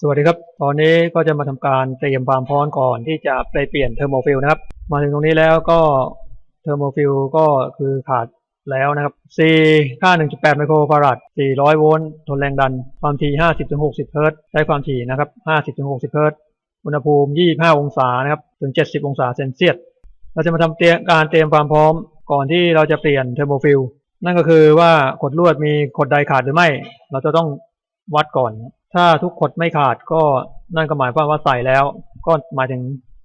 สวัสดีครับ ตอนนี้ก็จะมาทำการเตรียมความพร้อมก่อนที่จะไปเปลี่ยนเทอร์โมฟิลนะครับ มาถึงตรงนี้แล้วก็เทอร์โมฟิลก็คือขาดแล้วนะครับ C ค่า 1.8 ไมโครฟาราด 400 โวลต์ ทนแรงดัน ความถี่ 50-60 เฮิรตซ์ใช้ความถี่นะครับ 50-60 เฮิรตซ์อุณหภูมิ 25 องศานะครับ ถึง 70 องศาเซนเซียส เราจะมาทำเตรียมการเตรียมความพร้อมก่อนที่เราจะเปลี่ยนเทอร์โมฟิล นั่นก็คือว่าขดลวดมีขดใดขาดหรือไม่ เราจะต้องวัดก่อน ถ้าทุกขดไม่ขาดก็นั่นก็หมายความว่าใส่แล้ว ก็หมายถึง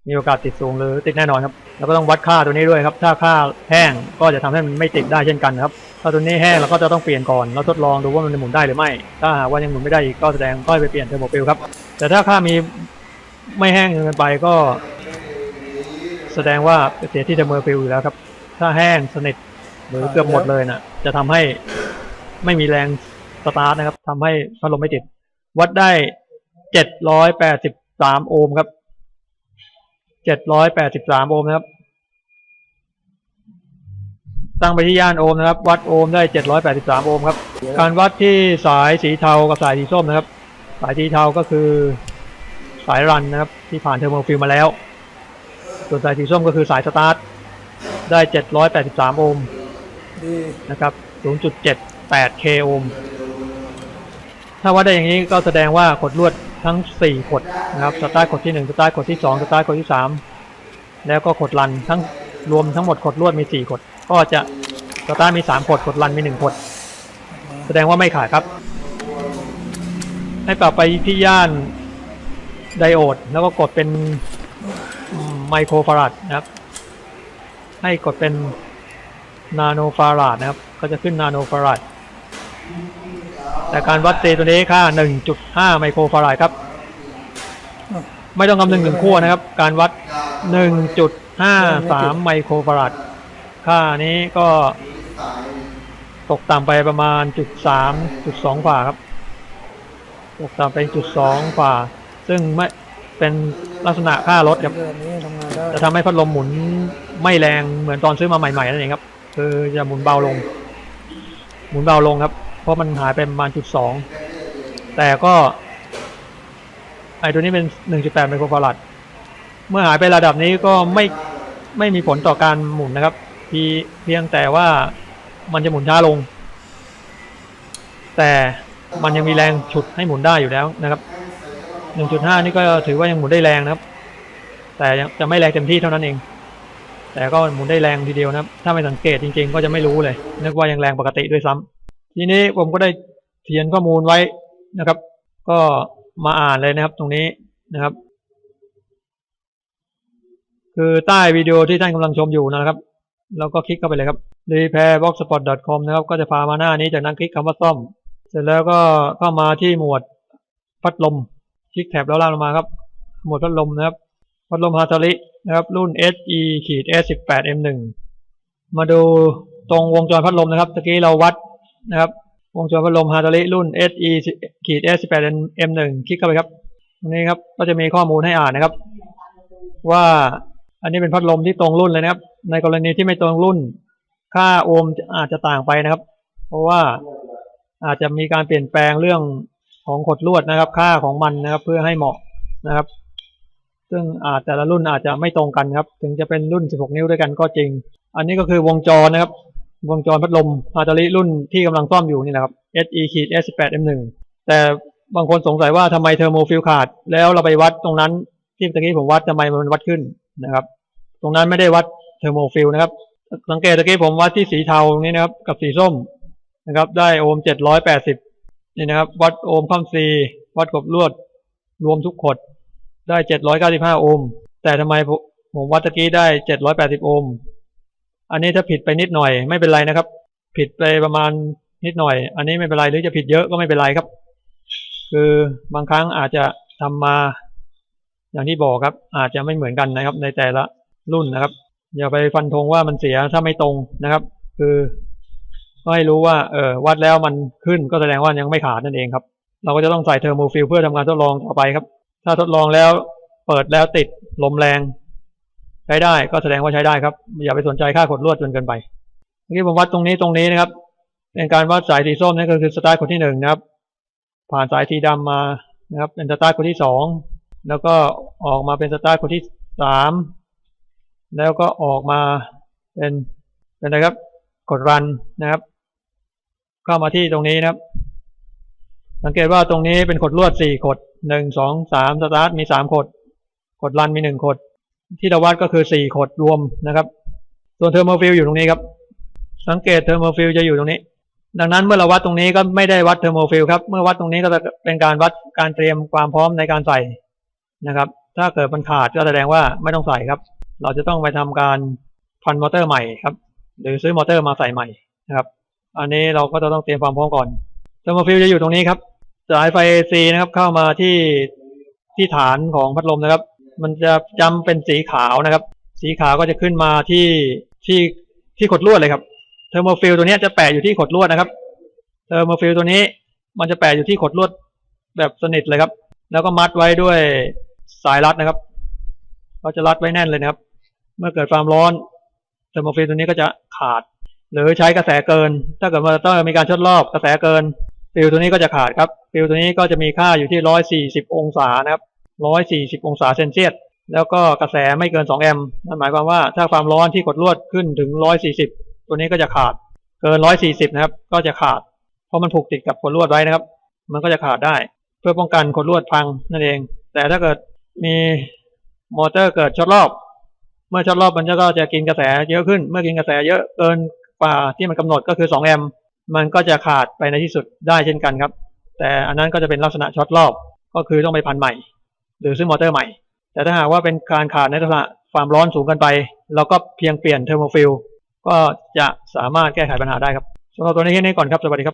มีโอกาสติดสูงหรือติดแน่นอนครับ แล้วก็ต้องวัดค่าตัวนี้ด้วยครับ ถ้าค่าแห้งก็จะทำให้มันไม่ติดได้เช่นกันครับ ถ้าตัวนี้แห้งเราก็จะต้องเปลี่ยนก่อนแล้วทดลองดูว่ามันจะหมุนได้หรือไม่ ถ้าหากว่ายังหมุนไม่ได้อีกก็แสดงก็ไปเปลี่ยนเทอร์โมฟิลครับ แต่ถ้าค่ามีไม่แห้งเกินไปก็ แสดงว่าเสียที่เทอร์โมฟิลอยู่แล้วครับ ถ้าแห้งสนิทหรือเกือบหมดเลยน่ะ จะทำให้ไม่มีแรงสตาร์ทนะครับทำให้พัดลมไม่ติด วัดได้เจ็ดร้อยแปดสิบสามโอห์มครับเจ็ดร้อยแปดสิบสามโอห์มนะครับ ตั้งไปที่ย่านโอห์มนะครับ วัดโอห์มได้เจ็ดร้อยแปดสิบสามโอห์มครับ การวัดที่สายสีเทากับสายสีส้มนะครับ สายสีเทาก็คือสายรันนะครับ ที่ผ่านเทอร์โมฟิลมาแล้ว ส่วนสายสีส้มก็คือสายสตาร์ทได้783โอห์มนะครับ0.78 k โอห์ม ถ้าวัดได้อย่างนี้ก็แสดงว่าขดลวดทั้ง4ขดนะครับสตาร์ทขดที่ 1 สตาร์ทขดที่ 2 สตาร์ทขดที่ 3 แล้วก็ขดรันทั้งรวมทั้งหมดขดลวดมี4ขดก็จะสตาร์มี3ขดขดรันมี1ขดแสดงว่าไม่ขาดครับ ให้ปรับไปที่ย่านไดโอด แล้วก็กดเป็นไมโครฟาราดนะครับ ให้กดเป็นนาโนฟาราดนะครับ ก็จะขึ้นนาโนฟาราด แต่การวัดเซตัวนี้ค่า 1.5 ไมโครฟาราดครับ ไม่ต้องคำนึงถึงขั้วนะครับ การวัด 1.53 ไมโครฟาราดค่านี้ก็ตกต่ำไปประมาณจุดสามจุดสองฝ่าครับ ตกต่ำไปจุดสองฝ่า ซึ่งไม่เป็นลักษณะค่าลดครับเรื่องนี้ทำงานได้จะทำให้พัดลมหมุนไม่แรงเหมือนตอนซื้อมาใหม่ๆนั่นเองครับ คือจะหมุนเบาลง หมุนเบาลงครับ เพราะมันหายไปประมาณจุดสองแต่ก็ไอตัวนี้เป็น 1.8 ไมโครฟาราด เมื่อหายไประดับนี้ก็ไม่ไม่มีผลต่อการหมุนนะครับเพียงแต่ว่ามันจะหมุนช้าลง แต่มันยังมีแรงฉุดให้หมุนได้อยู่แล้วนะครับ 1.5 นี่ก็ถือว่ายังหมุนได้แรงนะครับ แต่จะไม่แรงเต็มที่เท่านั้นเอง แต่ก็หมุนได้แรงทีเดียวนะครับ ถ้าไม่สังเกตจริงๆ ก็จะไม่รู้เลยนึกว่ายังแรงปกติด้วยซ้ำ ทีนี้ผมก็ได้เขียนข้อมูลไว้นะครับ ก็มาอ่านเลยนะครับตรงนี้นะครับ คือใต้วิดีโอที่ท่านกำลังชมอยู่นะครับเราก็คลิกเข้าไปเลยครับ repairboxspot.com นะครับ ก็จะพามาหน้านี้จากนั้นคลิกคำว่าซ่อม เสร็จแล้วก็เข้ามาที่หมวดพัดลม คลิกแถบแล้วล่างลงมาครับ หมวดพัดลมนะครับ พัดลมฮาตารินะครับ รุ่น SE ขีด S18 M1 มาดูตรงวงจรพัดลมนะครับตะกี้เราวัด นะครับ วงจรพัดลมฮาตาริรุ่น SE ขีด S18 M1 คลิกเข้าไปครับตรงนี้ครับก็จะมีข้อมูลให้อ่านนะครับ ว่าอันนี้เป็นพัดลมที่ตรงรุ่นเลยนะครับ ในกรณีที่ไม่ตรงรุ่น ค่าโอห์มอาจจะต่างไปนะครับ เพราะว่าอาจจะมีการเปลี่ยนแปลงเรื่องของขดลวดนะครับ ค่าของมันนะครับเพื่อให้เหมาะนะครับ ซึ่งอาจแต่ละรุ่นอาจจะไม่ตรงกันครับ ถึงจะเป็นรุ่น 16 นิ้วด้วยกันก็จริง อันนี้ก็คือวงจรนะครับ วงจรพัดลมฮาตาริรุ่นที่กำลังซ่อมอยู่นี่นะครับ SE ขีด S18 M1 แต่บางคนสงสัยว่าทำไมเทอร์โมฟิลขาด แล้วเราไปวัดตรงนั้นที่ตะกี้ผมวัดทำไมมันวัดขึ้นนะครับ ตรงนั้นไม่ได้วัดเทอร์โมฟิลนะครับ สังเกตตะกี้ผมวัดที่สีเทานี่นะครับ กับสีส้มนะครับ ได้โอห์ม780นี่นะครับ วัดโอห์มข้ามซีวัดกบลวด รวมทุกขดได้ 795 โอห์มแต่ทำไมผมผมวัดตะกี้ได้ 780 โอห์ม อันนี้ถ้าผิดไปนิดหน่อยไม่เป็นไรนะครับ ผิดไปประมาณนิดหน่อย อันนี้ไม่เป็นไรหรือจะผิดเยอะก็ไม่เป็นไรครับ คือบางครั้งอาจจะทำมา อย่างที่บอกครับ อาจจะไม่เหมือนกันนะครับ ในแต่ละรุ่นนะครับอย่าไปฟันธงว่ามันเสียถ้าไม่ตรงนะครับ คือก็ให้รู้ว่าเออวัดแล้วมันขึ้นก็แสดงว่ายังไม่ขาดนั่นเองครับ เราก็จะต้องใส่เทอร์โมฟิลเพื่อทำการทดลองต่อไปครับ ถ้าทดลองแล้วเปิดแล้วติดลมแรง ใช้ได้ก็แสดงว่าใช้ได้ครับ อย่าไปสนใจค่าขดลวดจนเกินไปเมื่อกี้ผมวัดตรงนี้ตรงนี้นะครับ เป็นการวัดสายสีส้มนี่ก็คือสไตาร์คนที่หนึ่งนะครับ ผ่านสายสีดำมานะครับ เป็นสไตาร์คนที่สองแล้วก็ออกมาเป็นสไตาร์คนที่สามแล้วก็ออกมาเป็นเป็นอะไรครับ กดรันนะครับ เข้ามาที่ตรงนี้นะครับ สังเกตว่าตรงนี้เป็นขดลวดสี่ขดหนึ่งสองสามสตาร์ทมีสามขดขดรันมีหนึ่งขด ที่เราวัดก็คือสี่ขดรวมนะครับ ส่วนเทอร์โมฟิลอยู่ตรงนี้ครับ สังเกตเทอร์โมฟิลจะอยู่ตรงนี้ ดังนั้นเมื่อเราวัดตรงนี้ก็ไม่ได้วัดเทอร์โมฟิลครับ เมื่อวัดตรงนี้ก็จะเป็นการวัดการเตรียมความพร้อมในการใส่นะครับ ถ้าเกิดมันขาดก็แสดงว่าไม่ต้องใส่ครับ เราจะต้องไปทำการพันมอเตอร์ใหม่ครับ หรือซื้อมอเตอร์มาใส่ใหม่นะครับ อันนี้เราก็จะต้องเตรียมความพร้อมก่อน เทอร์โมฟิลจะอยู่ตรงนี้ครับ สายไฟ AC นะครับเข้ามาที่ที่ฐานของพัดลมนะครับ มันจะจำเป็นสีขาวนะครับ สีขาวก็จะขึ้นมาที่ที่ที่ขดลวดเลยครับเทอร์โมฟิลตัวนี้จะแปะอยู่ที่ขดลวดนะครับเทอร์โมฟิลตัวนี้มันจะแปะอยู่ที่ขดลวดแบบสนิทเลยครับ แล้วก็มัดไว้ด้วยสายรัดนะครับเราจะรัดไว้แน่นเลยนะครับ เมื่อเกิดความร้อนเทอร์โมฟิลตัวนี้ก็จะขาด หรือใช้กระแสเกิน ถ้าเกิดว่าต้องมีการชดรอบกระแสเกินฟิลตัวนี้ก็จะขาดครับฟิลตัวนี้ก็จะมีค่าอยู่ที่ร้อยสี่สิบองศานะครับ ร้อยสี่สิบองศาเซนเซียสแล้วก็กระแสไม่เกินสองแอมป์นั่นหมายความว่าถ้าความร้อนที่กดลวดขึ้นถึงร้อยสี่สิบตัวนี้ก็จะขาดเกินร้อยสี่สิบนะครับ ก็จะขาด เพราะมันผูกติดกับขดลวดไว้นะครับ มันก็จะขาดได้ เพื่อป้องกันขดลวดพังนั่นเอง แต่ถ้าเกิดมีมอเตอร์เกิดช็อตรอบ เมื่อช็อตรอบมันก็จะกินกระแสเยอะขึ้น เมื่อกินกระแสเยอะเกินกว่าที่มันกำหนดก็คือสองแอมป์มันก็จะขาดไปในที่สุดได้เช่นกันครับ แต่อันนั้นก็จะเป็นลักษณะช็อตรอบก็คือต้องไปพันใหม่ หรือซื้อมอเตอร์ใหม่ แต่ถ้าหากว่าเป็นการขาดในลักษณะความร้อนสูงกันไป เราก็เพียงเปลี่ยนเทอร์โมฟิลก็จะสามารถแก้ไขปัญหาได้ครับสำหรับตัวนี้แค่นี้ก่อนครับ สวัสดีครับ